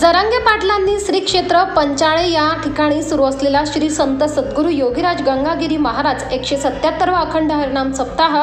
जरांगे पाटलांनी श्री क्षेत्र पंचाळे या ठिकाणी सुरू असलेला श्री संत सद्गुरू योगीराज गंगागिरी महाराज एकशे सत्याहत्तरवा अखंड हरिनाम सप्ताह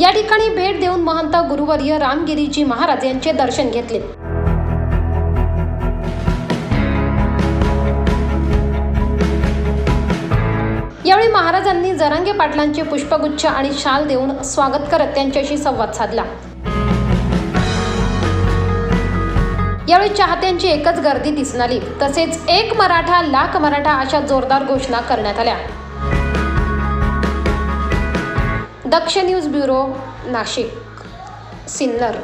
या ठिकाणी भेट देऊन महंत गुरुवर्य रामगिरीजी महाराज यांचे दर्शन घेतले. यावेळी महाराजांनी जरांगे पाटलांचे पुष्पगुच्छ आणि शाल देऊन स्वागत करत त्यांच्याशी संवाद साधला. यावेळी चाहत्यांची एकच गर्दी दिसून आली. तसेच एक मराठा लाख मराठा अशा जोरदार घोषणा करण्यात आल्या. Daksh news bureau Nashik Sinnar.